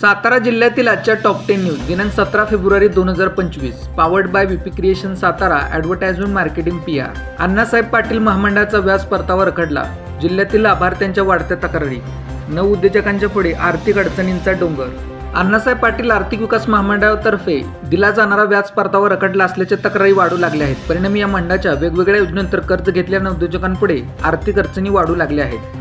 सातारा जिल्ह्यातील आजच्या top ten news दिनांक सतरा फेब्रुवारी दोन हजार पंचवीस. Powered by VP creation Satara advertisement marketing P R Annasaheb Patil महामंडळाचा व्याज परतावा रखडला. जिल्ह्यातील लाभार्थ्यांच्या वाढत्या तक्रारी. नऊ उद्योजकांच्या पुढे आर्थिक अडचणींचा डोंगर. अण्णासाहेब पाटील आर्थिक विकास महामंडळातर्फे दिला जाणारा व्याज परतावा रखडला असल्याच्या तक्रारी वाढू लागल्या आहेत. परिणामी या मंडळाच्या वेगवेगळ्या योजनेनंतर कर्ज घेतल्यानं उद्योजकांपुढे आर्थिक अडचणी वाढू लागल्या आहेत.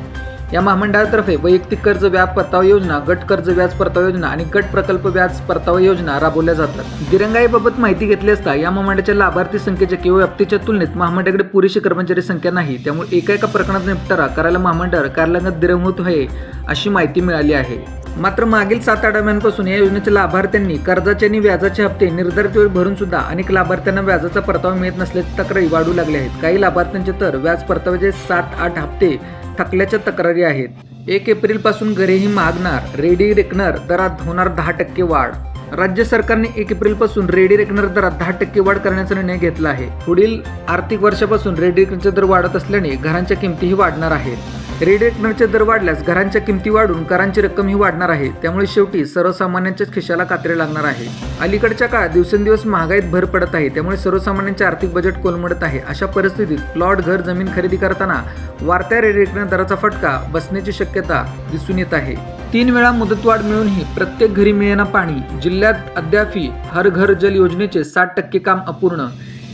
या महामंडळातर्फे वैयक्तिक कर्ज व्याज परतावा योजना गट कर्ज व्याज परतावा योजना आणि गट प्रकल्प व्याज परतावा योजना राबवल्या जातात. दिरंगाईबाबत माहिती घेतली असता या महामंडळाच्या लाभार्थी संख्येच्या किंवा व्याप्तीच्या तुलनेत महामंडळाकडे पुरेशी कर्मचारी संख्या नाही. त्यामुळे एका एका प्रकरणाचा निपटारा करायला महामंडळ कार्यालयात दिरंगत आहे अशी माहिती मिळाली आहे. मात्र मागील सात आठवड्यांपासून या योजनेच्या लाभार्थ्यांनी कर्जाचे आणि व्याजाचे हप्ते निर्धारित वेळ भरून सुद्धा अनेक लाभार्थ्यांना व्याजाचा परतावा मिळत नसल्याची तक्रारी वाढू लागल्या आहेत. काही लाभार्थ्यांचे तर व्याज परताव्याचे सात आठ हप्ते थकल्याच्या तक्रारी आहेत. एक एप्रिलपासून घरेही मागणार रेडी रेकनर दरात होणार दहा टक्के वाढ. राज्य सरकारने एक एप्रिलपासून रेडी रेकनर दरात दहा टक्के वाढ करण्याचा निर्णय घेतला आहे. पुढील आर्थिक वर्षापासून रेडी रेकनरचे दर वाढत असल्याने घरांच्या किमतीही वाढणार आहेत. रेडी दर वाढल्यास घरांच्या किमती वाढून करांची रक्कमही वाढणार आहे. त्यामुळे शेवटी सर्वसामान्यांच्याच खिशाला कात्रे लागणार आहे. अलीकडच्या काळात दिवसेंदिवस महागाईत भर पडत आहे. त्यामुळे सर्वसामान्यांचे आर्थिक बजेट कोलमडत आहे. अशा परिस्थितीत प्लॉट घर जमीन खरेदी करताना वाढत्या रेडी दराचा फटका बसण्याची शक्यता दिसून येत आहे. तीन वेळा मुदतवाढ मिळूनही प्रत्येक घरी मिळेना पाणी. जिल्ह्यात अद्यापही हर घर जल योजनेचे साठ टक्के काम अपूर्ण.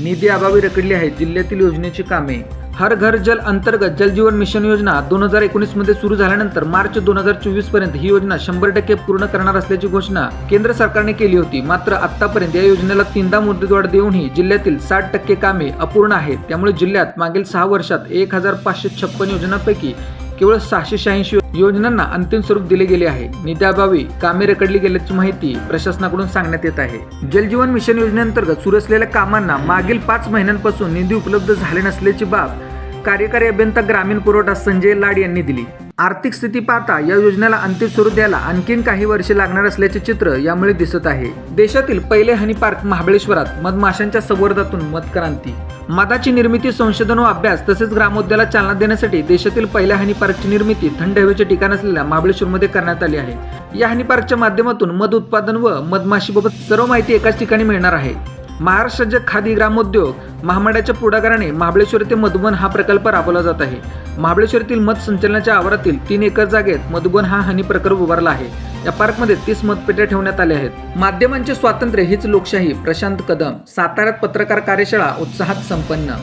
निधी अभावी रखडली आहे. जिल्ह्यातील योजनेची कामे हर घर जल अंतर्गत जलजीवन मिशन योजना दोन हजार एकोणीसमध्ये सुरू झाल्यानंतर मार्च दोन हजार चोवीसपर्यंत ही योजना शंभर टक्के पूर्ण करणार असल्याची घोषणा केंद्र सरकारने केली होती. मात्र आतापर्यंत या योजनेला तीनदा मुदतवाढ देऊनही जिल्ह्यातील साठ टक्के कामे अपूर्ण आहेत. त्यामुळे जिल्ह्यात मागील सहा वर्षात एक हजार पाचशे छप्पन योजनांपैकी केवळ सहाशे शहाऐंशी योजनांना अंतिम स्वरूप दिले गेले आहे. निध्याभावी कामे रखडली गेल्याची माहिती प्रशासनाकडून सांगण्यात येत आहे. जलजीवन मिशन योजनेअंतर्गत सुरू असलेल्या कामांना मागील पाच महिन्यांपासून निधी उपलब्ध झाले नसल्याची बाब कार्यकारी अभियंता ग्रामीण पुरवठा संजय लाड यांनी दिली. आर्थिक स्थिती पाहता या योजनेला अंतिम स्वरूप द्यायला आणखीन काही वर्षे लागणार असल्याचे चित्र यामुळे दिसत आहे. देशातील पहिले हनी पार्क महाबळेश्वरात मधमाशांच्या संवर्धातून मधक्रांती मधाची निर्मिती संशोधन व अभ्यास तसेच ग्रामोद्याला चालना देण्यासाठी देशातील पहिल्या हनी पार्कची निर्मिती थंड हवेचे ठिकाण असलेल्या महाबळेश्वरमध्ये करण्यात आली आहे. या हनी पार्कच्या माध्यमातून मध उत्पादन व मधमाशीबाबत सर्व माहिती एकाच ठिकाणी मिळणार आहे. महाराष्ट्र राज्य खादी ग्रामोद्योग महामंडळाच्या पुढाकाराने महाबळेश्वर येथे मधुबन हा प्रकल्प राबवला जात आहे. महाबळेश्वरातील मध संचलनाच्या आवारातील तीन एकर जागेत मधुबन हा हनी प्रकल्प उभारला आहे. या पार्कमध्ये तीस मतपेट्या ठेवण्यात आल्या आहेत. माध्यमांचे स्वातंत्र्य हीच लोकशाही प्रशांत कदम. साताऱ्यात पत्रकार कार्यशाळा उत्साहात संपन्न.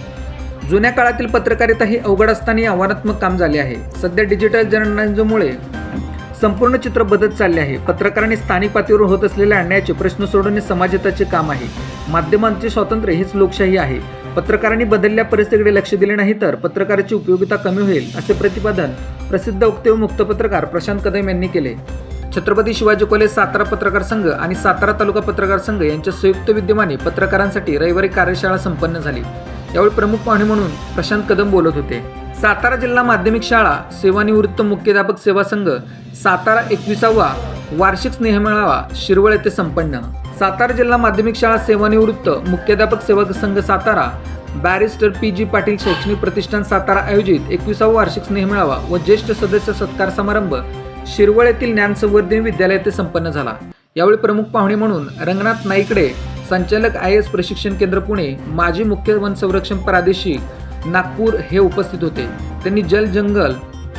जुन्या काळातील पत्रकारिता ही अवघड असताना आव्हानात्मक काम झाले आहे. सध्या डिजिटल जर्नलिझममुळे संपूर्ण चित्र बदलत चालले आहे. पत्रकारांनी स्थानिक पातळीवर होत असलेल्या अन्यायाचे प्रश्न सोडवणे समाजहिताचे काम आहे. माध्यमांचे स्वातंत्र्य हीच लोकशाही आहे. पत्रकारांनी बदलल्या परिस्थितीकडे लक्ष दिले नाही तर पत्रकाराची उपयोगिता कमी होईल असे प्रतिपादन प्रसिद्ध वक्ते व मुक्त पत्रकार प्रशांत कदम यांनी केले. छत्रपती शिवाजी कॉलेज सातारा पत्रकार संघ आणि सातारा तालुका पत्रकार संघ यांच्या संयुक्त विद्यमाने पत्रकारांसाठी रविवारी कार्यशाळा संपन्न झाली. यावेळी प्रमुख पाहुणे म्हणून प्रशांत कदम बोलत होते. सातारा जिल्हा माध्यमिक शाळा सेवानिवृत्त मुख्याध्यापक सेवा संघ सातारा एकविसावा वार्षिक स्नेहमेळावा शिरवळ येथे संपन्न. सातारा जिल्हा माध्यमिक शाळा सेवानिवृत्त मुख्याध्यापक सेवा संघ Satara barrister P G Patil शैक्षणिक प्रतिष्ठान सातारा आयोजित एकविसावा वार्षिक स्नेहमेळावा व ज्येष्ठ सदस्य सत्कार समारंभ शिरवळ येथील ज्ञानसंवर्धन विद्यालय येथे संपन्न झाला. यावेळी प्रमुख पाहुणे म्हणून रंगनाथ नाईकडे संचालक आय एस प्रशिक्षण केंद्र पुणे माजी मुख्य वन संरक्षण प्रादेशिक नागपूर हे उपस्थित होते. त्यांनी जल जंगल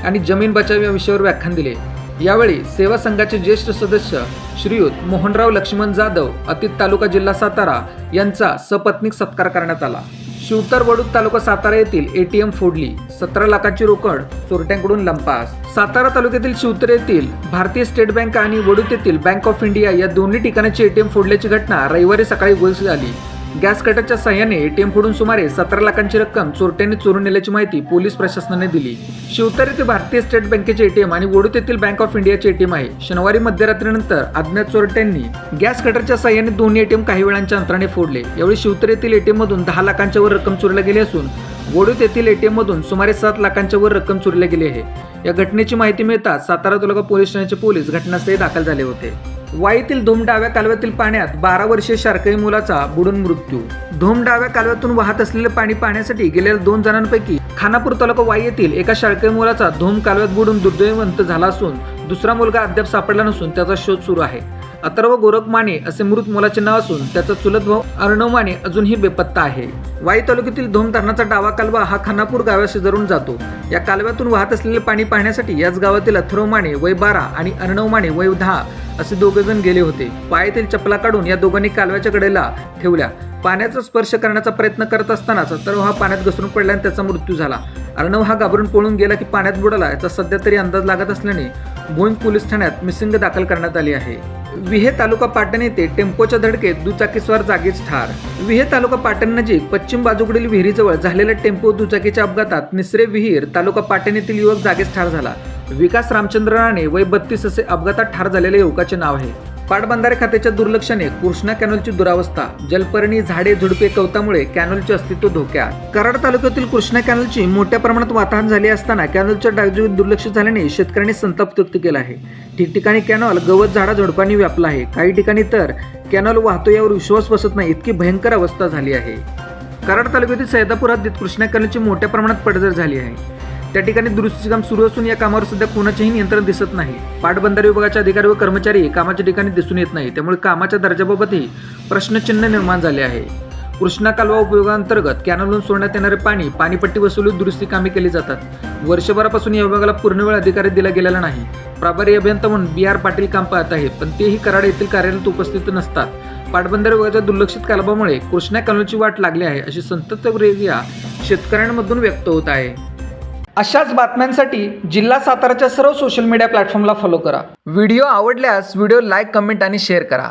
आणि जमीन बचाव या विषयावर व्याख्यान दिले. यावेळी सेवा संघाचे ज्येष्ठ सदस्य श्रीयुत मोहनराव लक्ष्मण जाधव अतीत तालुका जिल्हा सातारा यांचा सपत्नीक सत्कार करण्यात आला. शिवतर वडूद तालुका सातारा येथील एटीएम फोडली. सतरा लाखाची रोकड चोरट्यांकडून लंपास. सातारा तालुक्यातील शिवतर येथील भारतीय स्टेट बँक आणि वडूद येथील बँक ऑफ इंडिया या दोन्ही ठिकाणाची एटीएम फोडल्याची घटना रविवारी सकाळी उघड झाली गॅस कटरच्या सहाय्याने एटीएम फोडून सुमारे सतरा लाखांची रक्कम चोरट्यांनी चोरून नेल्याची माहिती पोलीस प्रशासनाने दिली. शिवतर येथे भारतीय स्टेट बँकेचे एटीएम आणि वडूद येथील बँक ऑफ इंडियाचे एटीएम आहे. शनिवारी मध्यरात्रीनंतर अज्ञात चोरट्यांनी गॅस कटरच्या सहाय्याने दोन्ही एटीएम काही वेळांच्या अंतराने फोडले. यावेळी शिवतर येथील एटीएम मधून दहा लाखांच्या वर रक्कम चोरल्या गेली असून वडूद येथील एटीएम मधून सुमारे सात लाखांच्या वर रक्कम चोरली गेली आहे. या घटनेची माहिती मिळताच सातारा तालुका पोलीस ठाण्याचे पोलीस घटनास्थळी दाखल झाले होते. वाईतील धोम डाव्या कालव्यातील पाण्यात बारा वर्षीय शारकई मुलाचा बुडून मृत्यू. धोम डाव्या कालव्यातून वाहत असलेले पाणी पाहण्यासाठी गेलेल्या दोन जणांपैकी खानापूर तालुका वाई येथील एका शाळकई मुलाचा धोम कालव्यात बुडून दुर्दैवंत झाला असून दुसरा मुलगा अद्याप सापडला नसून त्याचा शोध सुरू आहे. अथर्व गोरख माने असे मृत मुलाचे नाव असून त्याचा चुलत भाऊ अर्णव माने अजूनही बेपत्ता आहे. वाई तालुक्यातील धोम धरणाचा डावा कालवा हा खानापूर गावाशी जरून जातो. या कालव्यातून वाहत असलेले पाणी पाहण्यासाठी याच गावातील अथर्व माने वय बारा आणि अर्णव माने वय दहा असे दोघे जण गेले होते. पायातील चपला काढून या दोघांनी कालव्याच्या कडेला ठेवल्या. पाण्याचा स्पर्श करण्याचा प्रयत्न करत असतानाच अथर्व हा पाण्यात घसरून पडला आणि त्याचा मृत्यू झाला. अर्णव हा घाबरून पळून गेला की पाण्यात बुडाला याचा सध्या तरी अंदाज लागत असल्याने भोंज पोलीस ठाण्यात मिसिंग दाखल करण्यात आली आहे. विहे तालुका पाटण येथे टेम्पोच्या धडकेत दुचाकीस्वार जागीच ठार. विहे तालुका पाटण नजीक पश्चिम बाजूकडील विहिरीजवळ झालेल्या टेम्पो दुचाकीच्या अपघातात निसरे विहीर तालुका पाटण येथील युवक जागीच ठार झाला. विकास रामचंद्र राणे वय बत्तीस असे अपघातात ठार झालेल्या युवकाचे नाव आहे. पाटबंधारे खात्याच्या दुर्लक्षाने कृष्णा कॅनलची दुरावस्था जलपर्णी झाडे झुडपे कवतामुळे कॅनलचे अस्तित्व धोक्यात. कराड तालुक्यातील कृष्णा कॅनलची मोठ्या प्रमाणात वाताहत झाली असताना कॅनलच्या डागजोगीत दुर्लक्ष झाल्याने शेतकऱ्यांनी संताप व्यक्त केला आहे. ठिकठिकाणी कॅनॉल गवत झाडा झुडपांनी व्यापला आहे. काही ठिकाणी तर कॅनॉल वाहतो यावर विश्वास बसत नाही इतकी भयंकर अवस्था झाली आहे. कराड तालुक्यातील सैदापुरात हद्दीत कृष्णा कॅनलची मोठ्या प्रमाणात पडझड झाली आहे. त्या ठिकाणी दुरुस्तीचे काम सुरू असून या कामावर सध्या कोणाचेही नियंत्रण दिसत नाही. पाटबंधारे विभागाचे अधिकारी व कर्मचारी कामाच्या ठिकाणी दिसून येत नाही त्यामुळे कामाच्या दर्जाबाबतही प्रश्नचिन्ह निर्माण झाले आहे. कृष्णा कालवा उपयोगांतर्गत कॅनलून सोडण्यात येणारे पाणी पाणीपट्टी वसुली दुरुस्ती कामे केली जातात. वर्षभरापासून या विभागाला पूर्णवेळ अधिकारी दिला गेलेला नाही. प्रभारी अभियंता म्हणून बी आर पाटील काम पाहत आहेत पण तेही कराड येथील कार्यालयात उपस्थित नसतात. पाटबंधारे विभागाच्या दुर्लक्षित कारभारामुळे कृष्णा कालवाची वाट लागली आहे अशी संतप्त शेतकऱ्यांमधून व्यक्त होत आहे. अशाच बातम्यांसाठी जिल्हा साताराच्या सर्व सोशल मीडिया प्लॅटफॉर्मला फॉलो करा. व्हिडिओ आवडल्यास व्हिडिओ लाईक कमेंट आणि शेअर करा.